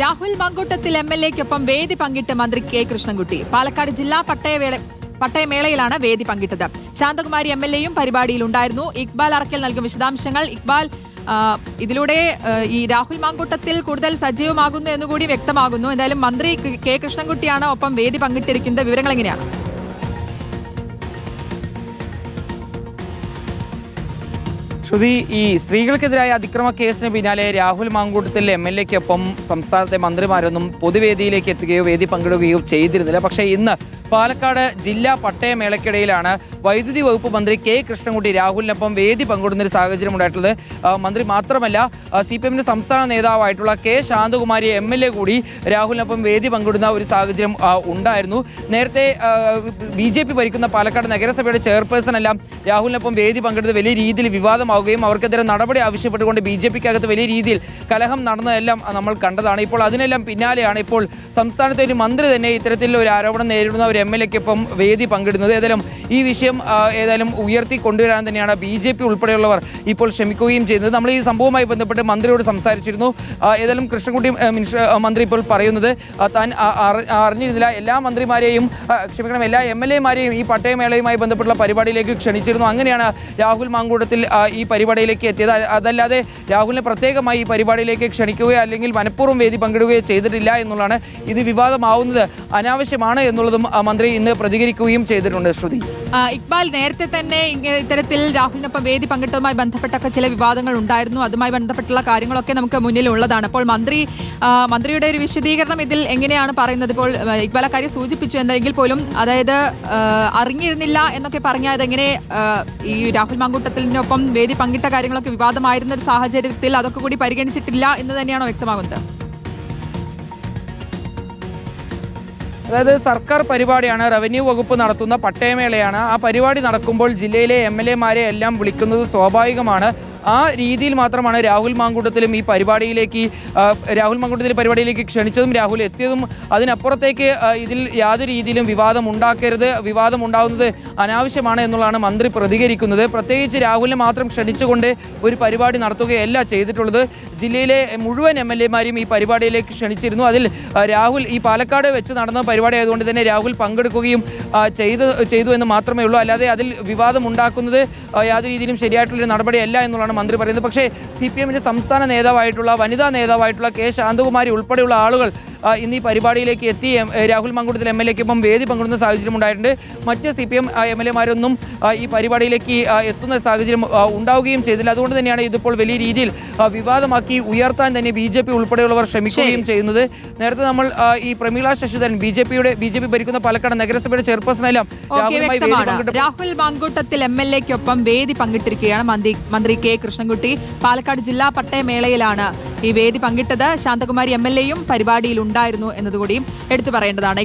Rahul Mankoottathil M L എക്കൊപ്പം വേദി പങ്കിട്ട് മന്ത്രി കെ കൃഷ്ണൻകുട്ടി. പാലക്കാട് ജില്ലാ പട്ടയവേള പട്ടയമേളയിലാണ് വേദി പങ്കിട്ടത്. ശാന്തകുമാരി എം എൽ എയും പരിപാടിയിൽ ഉണ്ടായിരുന്നു. ഇക്ബാൽ അറക്കൽ നൽകും വിശദാംശങ്ങൾ. ഇക്ബാൽ ഇതിലൂടെ ഈ രാഹുൽ മാങ്കൂട്ടത്തിൽ കൂടുതൽ സജീവമാകുന്നു എന്നുകൂടി വ്യക്തമാകുന്നു. എന്തായാലും മന്ത്രി കെ കൃഷ്ണൻകുട്ടിയാണ് ഒപ്പം വേദി പങ്കിട്ടിരിക്കുന്നത്. വിവരങ്ങൾ എങ്ങനെയാണ്? ശ്രുതി ഈ സ്ത്രീകൾക്കെതിരായ അതിക്രമ കേസിന് പിന്നാലെ രാഹുൽ മാങ്കൂട്ടത്തിൽ എം എൽ എക്കൊപ്പം സംസ്ഥാനത്തെ മന്ത്രിമാരൊന്നും പൊതുവേദിയിലേക്ക് എത്തുകയോ വേദി പങ്കിടുകയോ ചെയ്തിരുന്നില്ല. പക്ഷേ ഇന്ന് പാലക്കാട് ജില്ലാ പട്ടയമേളയ്ക്കിടയിലാണ് വൈദ്യുതി വകുപ്പ് മന്ത്രി കെ കൃഷ്ണൻകുട്ടി രാഹുലിനൊപ്പം വേദി പങ്കിടുന്ന ഒരു സാഹചര്യം ഉണ്ടായിട്ടുള്ളത്. മന്ത്രി മാത്രമല്ല സി പി എമ്മിന്റെ സംസ്ഥാന നേതാവായിട്ടുള്ള K Santhakumari M L A കൂടി രാഹുലിനൊപ്പം വേദി പങ്കിടുന്ന ഒരു സാഹചര്യം ഉണ്ടായിരുന്നു. നേരത്തെ ബി ജെ പി ഭരിക്കുന്ന പാലക്കാട് നഗരസഭയുടെ ചെയർപേഴ്സൺ എല്ലാം രാഹുലിനൊപ്പം വേദി പങ്കെടുത്ത് വലിയ രീതിയിൽ വിവാദമാവുകയും അവർക്കെതിരെ നടപടി ആവശ്യപ്പെട്ടുകൊണ്ട് ബി ജെ പിക്ക് അകത്ത് വലിയ രീതിയിൽ കലഹം നടന്നതെല്ലാം നമ്മൾ കണ്ടതാണ്. ഇപ്പോൾ അതിനെല്ലാം പിന്നാലെയാണ് ഇപ്പോൾ സംസ്ഥാനത്തെ ഒരു മന്ത്രി തന്നെ ഇത്തരത്തിൽ ഒരു ആരോപണം നേരിടുന്ന ഒരു എം എൽ എക്കൊപ്പം വേദി പങ്കിടുന്നത്. ഏതായാലും ഈ വിഷയം ഏതായാലും ഉയർത്തി കൊണ്ടുവരാൻ തന്നെയാണ് ബി ജെ പി ഉൾപ്പെടെയുള്ളവർ ഇപ്പോൾ ശ്രമിക്കുകയും ചെയ്യുന്നത്. നമ്മൾ ഈ സംഭവവുമായി ബന്ധപ്പെട്ട് മന്ത്രിയോട് സംസാരിച്ചിരുന്നു. ഏതായാലും കൃഷ്ണൻകുട്ടി മന്ത്രി ഇപ്പോൾ പറയുന്നത് താൻ അറിഞ്ഞിരുന്നില്ല. എല്ലാ മന്ത്രിമാരെയും ക്ഷമിക്കണം എല്ലാ എം എൽ എമാരെയും ഈ പട്ടയമേളയുമായി ബന്ധപ്പെട്ടുള്ള പരിപാടിയിലേക്ക് ക്ഷണിച്ചിരുന്നു. അങ്ങനെയാണ് രാഹുൽ മാങ്കൂടത്തിൽ ഈ പരിപാടിയിലേക്ക് എത്തിയത്. അതല്ലാതെ രാഹുലിനെ പ്രത്യേകമായി ഈ പരിപാടിയിലേക്ക് ക്ഷണിക്കുകയോ അല്ലെങ്കിൽ മനഃപൂർവം വേദി പങ്കിടുകയോ ചെയ്തിട്ടില്ല എന്നുള്ളതാണ് ഇത് വിവാദമാവുന്നത്. അനാവശ്യമാണ് എന്നുള്ളതും മന്ത്രി ഇന്ന് പ്രതികരിക്കുകയും ചെയ്തിട്ടുണ്ട് ശ്രുതി. ഇക്ബാൽ നേരത്തെ തന്നെ ഇത്തരത്തിൽ രാഹുലിനൊപ്പം വേദി പങ്കിട്ടതുമായി ബന്ധപ്പെട്ടൊക്കെ ചില വിവാദങ്ങൾ ഉണ്ടായിരുന്നു. അതുമായി ബന്ധപ്പെട്ടുള്ള കാര്യങ്ങളൊക്കെ നമുക്ക് മുന്നിലുള്ളതാണ്. അപ്പോൾ മന്ത്രി മന്ത്രിയുടെ ഒരു വിശദീകരണം ഇതിൽ എങ്ങനെയാണ് പറയുന്നത്? ഇപ്പോൾ ഇക്ബാൽ കാര്യം സൂചിപ്പിച്ചു. എന്തെങ്കിൽ പോലും അതായത് അറിഞ്ഞിരുന്നില്ല എന്നൊക്കെ പറഞ്ഞാൽ അതെങ്ങനെ ഈ രാഹുൽ മാങ്കൂട്ടത്തിനൊപ്പം വേദി പങ്കിട്ട കാര്യങ്ങളൊക്കെ വിവാദമായിരുന്ന ഒരു സാഹചര്യത്തിൽ അതൊക്കെ കൂടി പരിഗണിച്ചിട്ടില്ല എന്ന് തന്നെയാണോ വ്യക്തമാകുന്നത്? അതായത് സർക്കാർ പരിപാടിയാണ് റവന്യൂ വകുപ്പ് നടത്തുന്ന പട്ടയമേളയാണ്. ആ പരിപാടി നടക്കുമ്പോൾ ജില്ലയിലെ എം എൽ എമാരെ എല്ലാം വിളിക്കുന്നത് സ്വാഭാവികമാണ്. ആ രീതിയിൽ മാത്രമാണ് രാഹുൽ മാങ്കൂട്ടത്തിലും ഈ പരിപാടിയിലേക്ക് രാഹുൽ മാങ്കൂട്ടത്തിൽ പരിപാടിയിലേക്ക് ക്ഷണിച്ചതും രാഹുൽ എത്തിയതും. അതിനപ്പുറത്തേക്ക് ഇതിൽ യാതൊരു രീതിയിലും വിവാദം ഉണ്ടാക്കരുത് വിവാദം ഉണ്ടാകുന്നത് അനാവശ്യമാണ് എന്നുള്ളതാണ് മന്ത്രി പ്രതികരിക്കുന്നത്. പ്രത്യേകിച്ച് രാഹുലിനെ മാത്രം ക്ഷണിച്ചുകൊണ്ട് ഒരു പരിപാടി നടത്തുകയല്ല ചെയ്തിട്ടുള്ളത്. ജില്ലയിലെ മുഴുവൻ എം എൽ എമാരെയും ഈ പരിപാടിയിലേക്ക് ക്ഷണിച്ചിരുന്നു. അതിൽ രാഹുൽ ഈ പാലക്കാട് വെച്ച് നടന്ന പരിപാടി ആയതുകൊണ്ട് തന്നെ രാഹുൽ പങ്കെടുക്കുകയും ചെയ്തു ചെയ്ത് എന്ന് മാത്രമേ ഉള്ളൂ. അല്ലാതെ അതിൽ വിവാദം ഉണ്ടാക്കുന്നത് യാതൊരു രീതിയിലും ശരിയായിട്ടുള്ളൊരു നടപടിയല്ല എന്നുള്ളതാണ് മന്ത്രി പറയുന്നത്. പക്ഷേ സി പി എമ്മിന്റെ സംസ്ഥാന നേതാവായിട്ടുള്ള വനിതാ നേതാവായിട്ടുള്ള കെ ശാന്തകുമാരി ഉൾപ്പെടെയുള്ള ആളുകൾ ഇന്നീ ഈ പരിപാടിയിലേക്ക് എത്തി. രാഹുൽ മങ്കുടത്തിൽ എം എൽ എക്കൊപ്പം വേദി പങ്കിടുന്ന സാഹചര്യം ഉണ്ടായിട്ടുണ്ട്. മറ്റ് C P M M L എമാരൊന്നും ഈ പരിപാടിയിലേക്ക് എത്തുന്ന സാഹചര്യം ഉണ്ടാവുകയും ചെയ്തില്ല. അതുകൊണ്ട് തന്നെയാണ് ഇതിപ്പോൾ വലിയ രീതിയിൽ വിവാദമാക്കി ഉയർത്താൻ തന്നെ ബി ജെ പി ഉൾപ്പെടെയുള്ളവർ ശ്രമിക്കുകയും ചെയ്യുന്നത്. നേരത്തെ നമ്മൾ ഈ പ്രമീള ശശിധരൻ ബി ജെ പിയുടെ ബി ജെ പി ഭരിക്കുന്ന പാലക്കാട് നഗരസഭയുടെ ചെയർപേഴ്സണെല്ലാം രാഹുൽ മാങ്കൂട്ടത്തിൽ എം എൽ എക്കൊപ്പം വേദി പങ്കിട്ടിരിക്കുകയാണ് മന്ത്രി മന്ത്രി കെ കൃഷ്ണൻകുട്ടി പാലക്കാട് ജില്ലാ പട്ടയമേളയിലാണ്. ഈ വേദി പങ്കിട്ടത് ശാന്തകുമാരി എം എൽ എയും പരിപാടിയിൽ ഉണ്ടായിരുന്നു എന്നതുകൂടിയും എടുത്തു പറയേണ്ടതാണ്.